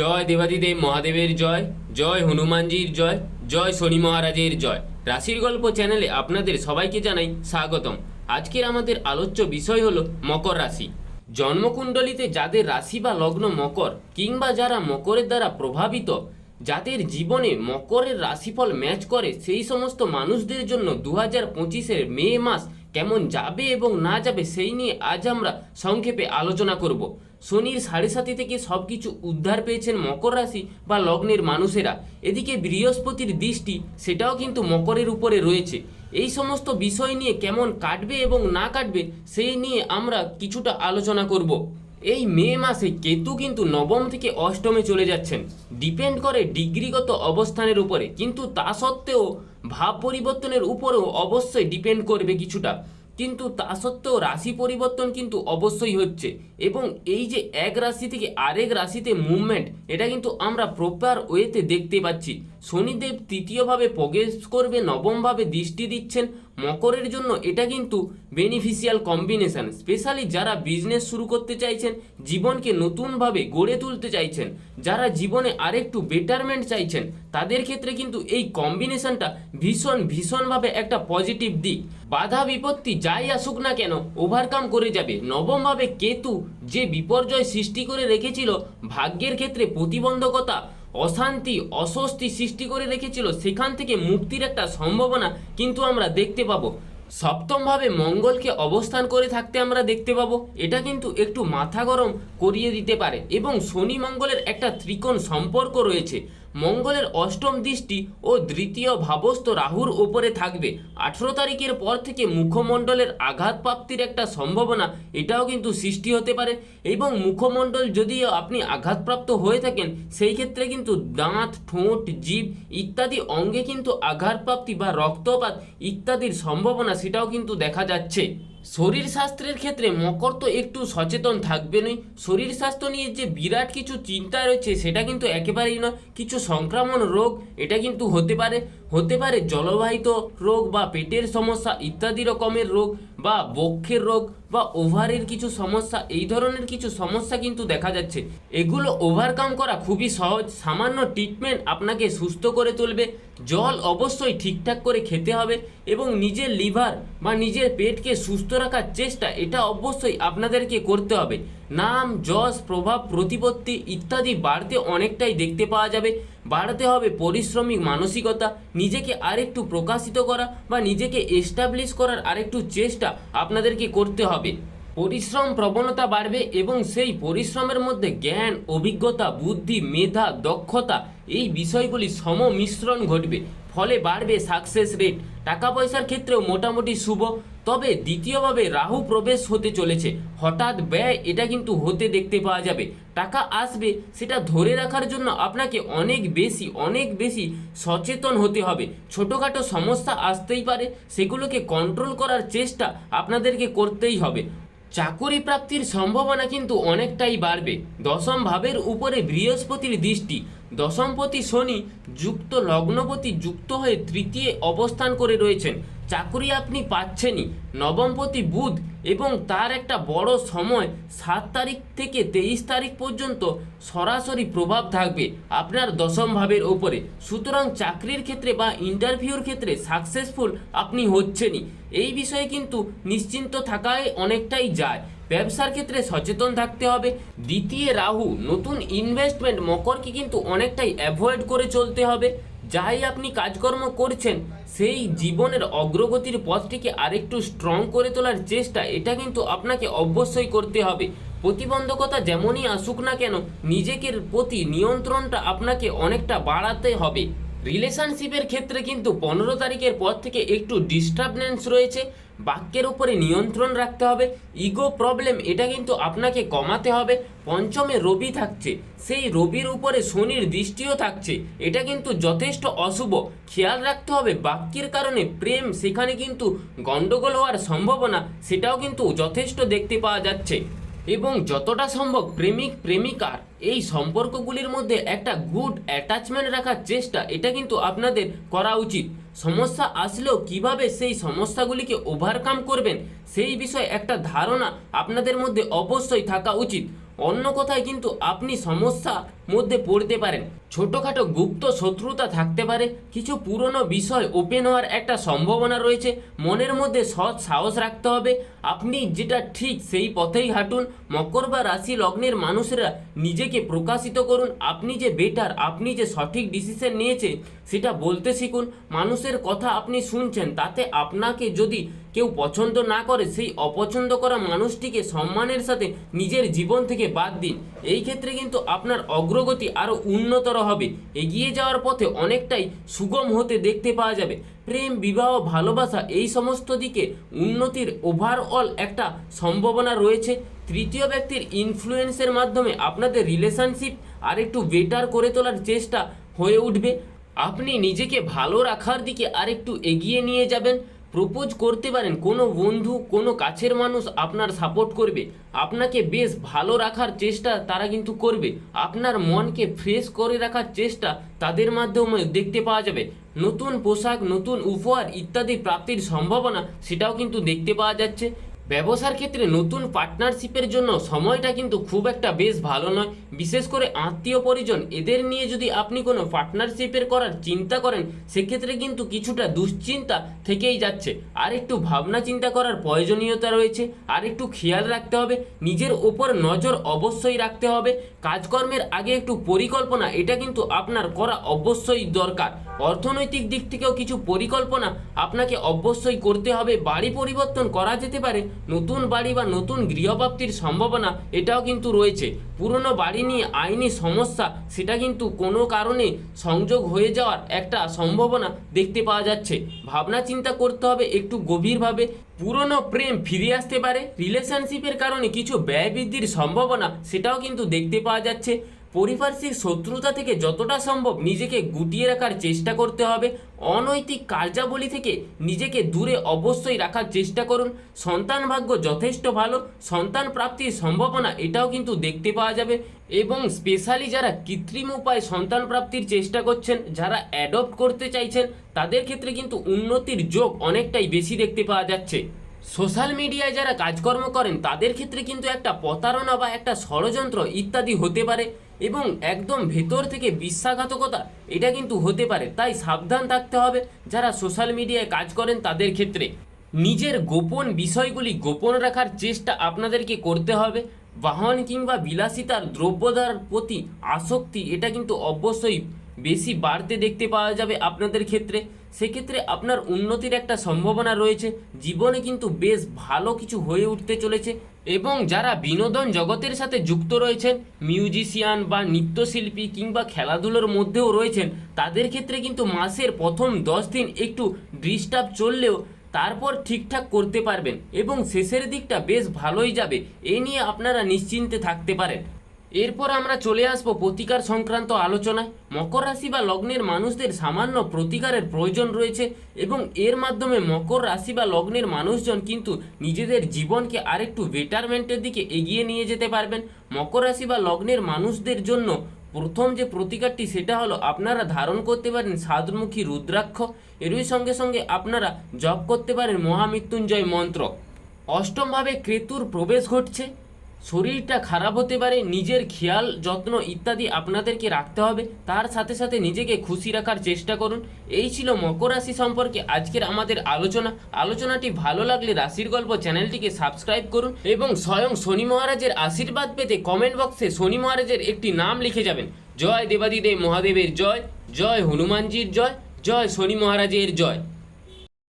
জয় দেবাদিদেব মহাদেবের জয় জয় হনুমানজির জয় জয় শনি মহারাজের জয়। রাশির গল্প চ্যানেলে আপনাদের সবাইকে জানাই স্বাগতম। আজকের আমাদের আলোচ্য বিষয় হলো মকর রাশি। জন্মকুণ্ডলিতে যাদের রাশি বা লগ্ন মকর কিংবা যারা মকরের দ্বারা প্রভাবিত, যাদের জীবনে মকরের রাশিফল ম্যাচ করে, সেই সমস্ত মানুষদের জন্য দু হাজার পঁচিশের মে মাস কেমন যাবে এবং না যাবে সেই নিয়ে আজ আমরা সংক্ষেপে আলোচনা করব। শনির সাড়ে সাথে থেকে সব কিছু উদ্ধার পেয়েছেন মকর রাশি বা লগ্নের মানুষেরা। এদিকে বৃহস্পতির দৃষ্টি সেটাও কিন্তু মকরের উপরে রয়েছে। এই সমস্ত বিষয় নিয়ে কেমন কাটবে এবং না কাটবে সেই নিয়ে আমরা কিছুটা আলোচনা করব। এই মে মাসে কেতু কিন্তু নবম থেকে অষ্টমে চলে যাচ্ছেন। ডিপেন্ড করে ডিগ্রিগত অবস্থানের উপরে। কিন্তু তা সত্ত্বেও ভাব পরিবর্তনের উপরেও অবশ্যই ডিপেন্ড করবে কিছুটা। কিন্তু তা সত্ত্বেও রাশি পরিবর্তন কিন্তু অবশ্যই হচ্ছে। এবং এই যে এক রাশি থেকে আরেক রাশিতে মুভমেন্ট এটা কিন্তু আমরা প্রপার ওয়েতে দেখতে পাচ্ছি। শনিদেব তৃতীয়ভাবে প্রবেশ করবে, নবমভাবে দৃষ্টি দিচ্ছেন মকরের জন্য এটা কিন্তু বেনিফিশিয়াল কম্বিনেশন স্পেশালি যারা বিজনেস শুরু করতে চাইছেন, জীবনকে নতুনভাবে গড়ে তুলতে চাইছেন, যারা জীবনে আরেকটু বেটারমেন্ট চাইছেন, তাদের ক্ষেত্রে কিন্তু এই কম্বিনেশনটা ভীষণ, ভীষণভাবে একটা পজিটিভ দিক। বাধা বিপত্তি যাই আসুক না কেন ওভারকাম করে যাবে। নবমভাবে কেতু যে বিপর্যয় সৃষ্টি করে রেখেছিল, ভাগ্যের ক্ষেত্রে প্রতিবন্ধকতা অশান্তি, অস্বস্তি সৃষ্টি করে রেখেছিল। সেখান থেকে মুক্তির একটা সম্ভাবনা কিন্তু আমরা দেখতে পাবো। সপ্তমভাবে মঙ্গলকে অবস্থান করে থাকতে আমরা দেখতে পাবো। এটা কিন্তু একটু মাথা গরম করিয়ে দিতে পারে। এবং শনি মঙ্গলের একটা ত্রিকোণ সম্পর্ক রয়েছে। মঙ্গলের অষ্টম দৃষ্টি ও দ্বিতীয় ভাবস্থ রাহুর ওপরে থাকবে। আঠেরো তারিখের পর থেকে মুখমণ্ডলের আঘাতপ্রাপ্তির একটা সম্ভাবনা এটাও কিন্তু সৃষ্টি হতে পারে এবং মুখমণ্ডল যদি আপনি আঘাতপ্রাপ্ত হয়ে থাকেন, সেই ক্ষেত্রে কিন্তু দাঁত, ঠোঁট জীব ইত্যাদি অঙ্গে কিন্তু আঘাতপ্রাপ্তি বা রক্তপাত ইত্যাদির সম্ভাবনা সেটাও কিন্তু দেখা যাচ্ছে। শরীর স্বাস্থ্যের ক্ষেত্রে মকর তো একটু সচেতন থাকবে থাকবেনই। শরীর স্বাস্থ্য নিয়ে যে বিরাট কিছু চিন্তা রয়েছে, সেটা কিন্তু একেবারেই নয়। কিছু সংক্রামণ রোগ, এটা কিন্তু হতে পারে। হতে পারে জলবাহিত রোগ বা পেটের সমস্যা, ইত্যাদি রকমের রোগ। বা বক্ষের রোগ বা ওভারের কিছু সমস্যা, এই ধরনের কিছু সমস্যা কিন্তু দেখা যাচ্ছে। এগুলো ওভারকাম করা খুবই সহজ। সামান্য ট্রিটমেন্ট আপনাকে সুস্থ করে তুলবে। জল অবশ্যই ঠিকঠাক করে খেতে হবে এবং নিজের লিভার বা নিজের পেটকে সুস্থ রাখার চেষ্টা, এটা অবশ্যই আপনাদেরকে করতে হবে। নাম, যশ, প্রভাব, প্রতিপত্তি ইত্যাদি বাড়তে অনেকটাই দেখতে পাওয়া যাবে। বাড়াতে হবে পরিশ্রমিক মানসিকতা, নিজেকে আরেকটু প্রকাশিত করা বা নিজেকে এস্টাবলিশ করার আরেকটু চেষ্টা আপনাদেরকে করতে হবে। পরিশ্রম প্রবণতা বাড়বে এবং সেই পরিশ্রমের মধ্যে জ্ঞান, অভিজ্ঞতা, বুদ্ধি, মেধা, দক্ষতা, এই বিষয়গুলি সমমিশ্রণ ঘটবে। ফলে বাড়বে সাকসেস রেট টাকা পয়সার ক্ষেত্রেও মোটামুটি শুভ। তবে দ্বিতীয়ভাবে রাহু প্রবেশ হতে চলেছে। হঠাৎ ব্যয় এটা কিন্তু হতে দেখতে পাওয়া যাবে। টাকা আসবে, সেটা ধরে রাখার জন্য আপনাকে অনেক বেশি অনেক বেশি সচেতন হতে হবে। ছোটোখাটো সমস্যা আসতেই পারে, সেগুলোকে কন্ট্রোল করার চেষ্টা আপনাদেরকে করতেই হবে। চাকুরি প্রাপ্তির সম্ভাবনা কিন্তু অনেকটাই বাড়বে। দশম ভাবের উপরে বৃহস্পতির দৃষ্টি। দশমপতি শনি যুক্ত, লগ্নপতি যুক্ত হয়ে তৃতীয় অবস্থান করে রয়েছেন। চাকরি আপনি পাচ্ছেনই। নবমপতি বুধ এবং তার একটা বড় সময় সাত তারিখ থেকে তেইশ তারিখ পর্যন্ত সরাসরি প্রভাব থাকবে আপনার দশম ভাবের ওপরে। সুতরাং চাকরির ক্ষেত্রে বা ইন্টারভিউর ক্ষেত্রে সাকসেসফুল আপনি হচ্ছেনই। এই বিষয়ে কিন্তু নিশ্চিন্ত থাকায় অনেকটাই যায়। ব্যবসার ক্ষেত্রে সচেতন থাকতে হবে। দ্বিতীয়, রাহু, নতুন ইনভেস্টমেন্ট মকরকে কিন্তু অনেকটাই অ্যাভয়েড করে চলতে হবে। যাই আপনি কাজকর্ম করছেন, সেই জীবনের অগ্রগতির পথটিকে আরেকটু স্ট্রং করে তোলার চেষ্টা, এটা কিন্তু আপনাকে অবশ্যই করতে হবে। প্রতিবন্ধকতা যেমনই আসুক না কেন নিজেকের প্রতি নিয়ন্ত্রণটা আপনাকে অনেকটা বাড়াতে হবে। রিলেশনশিপের ক্ষেত্রে কিন্তু পনেরো তারিখের পর থেকে একটু ডিস্টারবেন্স রয়েছে। বাক্যের উপরে নিয়ন্ত্রণ রাখতে হবে। ইগো প্রবলেম এটা কিন্তু আপনাকে কমাতে হবে। পঞ্চমে রবি থাকছে, সেই রবির উপরে শনির দৃষ্টিও থাকছে। এটা কিন্তু যথেষ্ট অশুভ। খেয়াল রাখতে হবে, বাক্যের কারণে প্রেম সেখানে কিন্তু গণ্ডগোল হওয়ার সম্ভাবনা, সেটাও কিন্তু যথেষ্ট দেখতে পাওয়া যাচ্ছে। এবং যতটা সম্ভব প্রেমিক, প্রেমিকার এই সম্পর্কগুলির মধ্যে একটা গুড অ্যাটাচমেন্ট রাখার চেষ্টা, এটা কিন্তু আপনাদের করা উচিত। সমস্যা আসলেও কীভাবে সেই সমস্যাগুলিকে ওভারকাম করবেন, সেই বিষয়ে একটা ধারণা আপনাদের মধ্যে অবশ্যই থাকা উচিত। অন্য কথায় কিন্তু আপনি সমস্যা মধ্যে পড়তে পারেন। ছোটোখাটো গুপ্ত শত্রুতা থাকতে পারে, কিছু পুরনো বিষয় ওপেন হওয়ার একটা সম্ভাবনা রয়েছে, মনের মধ্যে সৎ সাহস রাখতে হবে। আপনি যেটা ঠিক সেই পথেই হাঁটুন মকর বা রাশি লগ্নের মানুষেরা নিজেকে প্রকাশিত করুন, আপনি যে বেটার আপনি যে সঠিক ডিসিশন নিয়েছে সেটা বলতে শিখুন। মানুষের কথা আপনি শুনছেন, তাতে আপনাকে যদি কেউ পছন্দ না করে, সেই অপছন্দ করা মানুষটিকে সম্মানের সাথে নিজের জীবন থেকে বাদ দিন। এই ক্ষেত্রে কিন্তু আপনার অগ্রগতি আরও উন্নতর হবে। এগিয়ে যাওয়ার পথে অনেকটাই সুগম হতে দেখতে পাওয়া যাবে। প্রেম, বিবাহ, ভালোবাসা এই সমস্ত দিকে উন্নতির ওভারঅল একটা সম্ভাবনা রয়েছে। তৃতীয় ব্যক্তির ইনফ্লুয়েন্সের মাধ্যমে আপনাদের রিলেশনশিপ আর একটু বেটার করে তোলার চেষ্টা হয়ে উঠবে। আপনি নিজেকে ভালো রাখার দিকে আরেকটু এগিয়ে নিয়ে যাবেন। প্রপোজ করতে পারেন, কোনো বন্ধু, কোনো কাছের মানুষ আপনার সাপোর্ট করবে। আপনাকে বেশ ভালো রাখার চেষ্টা তারা কিন্তু করবে। আপনার মনকে ফ্রেশ করে রাখার চেষ্টা তাদের মাধ্যমে দেখতে পাওয়া যাবে। নতুন পোশাক, নতুন উপহার ইত্যাদি প্রাপ্তির সম্ভাবনা সেটাও কিন্তু দেখতে পাওয়া যাচ্ছে। ব্যবসার ক্ষেত্রে নতুন পার্টনারশিপের জন্য সময়টা কিন্তু খুব একটা বেশ ভালো নয়। বিশেষ করে আত্মীয় পরিজন, এদের নিয়ে যদি আপনি কোনো পার্টনারশিপের করার চিন্তা করেন, সেক্ষেত্রে কিন্তু কিছুটা দুশ্চিন্তা থেকেই যাচ্ছে। আর একটু ভাবনা চিন্তা করার প্রয়োজনীয়তা রয়েছে। আর একটু খেয়াল রাখতে হবে, নিজের ওপর নজর অবশ্যই রাখতে হবে। কাজকর্মের আগে একটু পরিকল্পনা, এটা কিন্তু আপনার করা অবশ্যই দরকার। অর্থনৈতিক দিক থেকেও কিছু পরিকল্পনা আপনাকে অবশ্যই করতে হবে। বাড়ি পরিবর্তন করা যেতে পারে নতুন বাড়ি বা নতুন গৃহপ্রাপ্তির সম্ভাবনা এটাও কিন্তু রয়েছে। পুরনো বাড়ি নিয়ে আইনি সমস্যা, সেটা কিন্তু কোনো কারণে সংযোগ হয়ে যাওয়ার একটা সম্ভাবনা দেখতে পাওয়া যাচ্ছে। ভাবনা চিন্তা করতে হবে একটু গভীরভাবে। পুরনো প্রেম ফিরে আসতে পারে। রিলেশনশিপের কারণে কিছু ব্যয় বৃদ্ধির সম্ভাবনা, সেটাও কিন্তু দেখতে পাওয়া যাচ্ছে। পারিপার্শ্বিক শত্রুতা থেকে যতটা সম্ভব নিজেকে গুটিয়ে রাখার চেষ্টা করতে হবে। অনৈতিক কার্যাবলী থেকে নিজেকে দূরে অবশ্যই রাখার চেষ্টা করুন। সন্তান ভাগ্য যথেষ্ট ভালো, সন্তান প্রাপ্তির সম্ভাবনা এটাও কিন্তু দেখতে পাওয়া যাবে। এবং স্পেশালি যারা কৃত্রিম উপায়ে সন্তান প্রাপ্তির চেষ্টা করছেন, যারা অ্যাডপ্ট করতে চাইছেন, তাদের ক্ষেত্রে কিন্তু উন্নতির যোগ অনেকটাই বেশি দেখতে পাওয়া যাচ্ছে। সোশ্যাল মিডিয়ায় যারা কাজকর্ম করেন, তাদের ক্ষেত্রে কিন্তু একটা প্রতারণা বা একটা ষড়যন্ত্র ইত্যাদি হতে পারে। এবং একদম ভেতর থেকে বিশ্বাসঘাতকতা, এটা কিন্তু হতে পারে। তাই সাবধান থাকতে হবে। যারা সোশ্যাল মিডিয়ায় কাজ করেন তাদের ক্ষেত্রে নিজের গোপন বিষয়গুলি গোপন রাখার চেষ্টা আপনাদেরকে করতে হবে। বাহন কিংবা বিলাসিতার দ্রব্যদার প্রতি আসক্তি, এটা কিন্তু অবশ্যই বেশি বাড়তে দেখতে পাওয়া যাবে আপনাদের ক্ষেত্রে। সেক্ষেত্রে আপনার উন্নতির একটা সম্ভাবনা রয়েছে। জীবনে কিন্তু বেশ ভালো কিছু হয়ে উঠতে চলেছে এবং যারা বিনোদন জগতের সাথে যুক্ত রয়েছেন, মিউজিশিয়ান বা নৃত্যশিল্পী কিংবা খেলাধুলোর মধ্যেও রয়েছেন, তাদের ক্ষেত্রে কিন্তু মাসের প্রথম দশ দিন একটু ডিস্টার্ব চললেও তারপর ঠিকঠাক করতে পারবেন এবং শেষের দিকটা বেশ ভালোই যাবে। এ নিয়ে আপনারা নিশ্চিন্তে থাকতে পারেন। এরপর আমরা চলে আসব প্রতিকার সংক্রান্ত আলোচনায়। মকর রাশি বা লগ্নের মানুষদের সামান্য প্রতিকারের প্রয়োজন রয়েছে এবং এর মাধ্যমে মকর রাশি বা লগ্নের মানুষজন কিন্তু নিজেদের জীবনকে আরেকটু বেটারমেন্টের দিকে এগিয়ে নিয়ে যেতে পারবেন। মকর রাশি বা লগ্নের মানুষদের জন্য প্রথম যে প্রতিকারটি সেটা হলো আপনারা ধারণ করতে পারেন সাতমুখী রুদ্রাক্ষ। এরই সঙ্গে সঙ্গে আপনারা জপ করতে পারেন মহামৃত্যুঞ্জয় মন্ত্র। অষ্টমভাবে ক্রেতুর প্রবেশ ঘটছে। শরীরটা খারাপ হতে পারে, নিজের খেয়াল, যত্ন ইত্যাদি আপনাদেরকে রাখতে হবে। তার সাথে সাথে নিজেকে খুশি রাখার চেষ্টা করুন। এই ছিল মকর রাশি সম্পর্কে আজকের আমাদের আলোচনা। আলোচনাটি ভালো লাগলে রাশির গল্প চ্যানেলটিকে সাবস্ক্রাইব করুন এবং স্বয়ং শনি মহারাজের আশীর্বাদ পেতে কমেন্ট বক্সে শনি মহারাজের একটি নাম লিখে যাবেন। জয় দেবাদিদেব মহাদেবের জয় জয় হনুমানজির জয় জয় শনি মহারাজের জয়।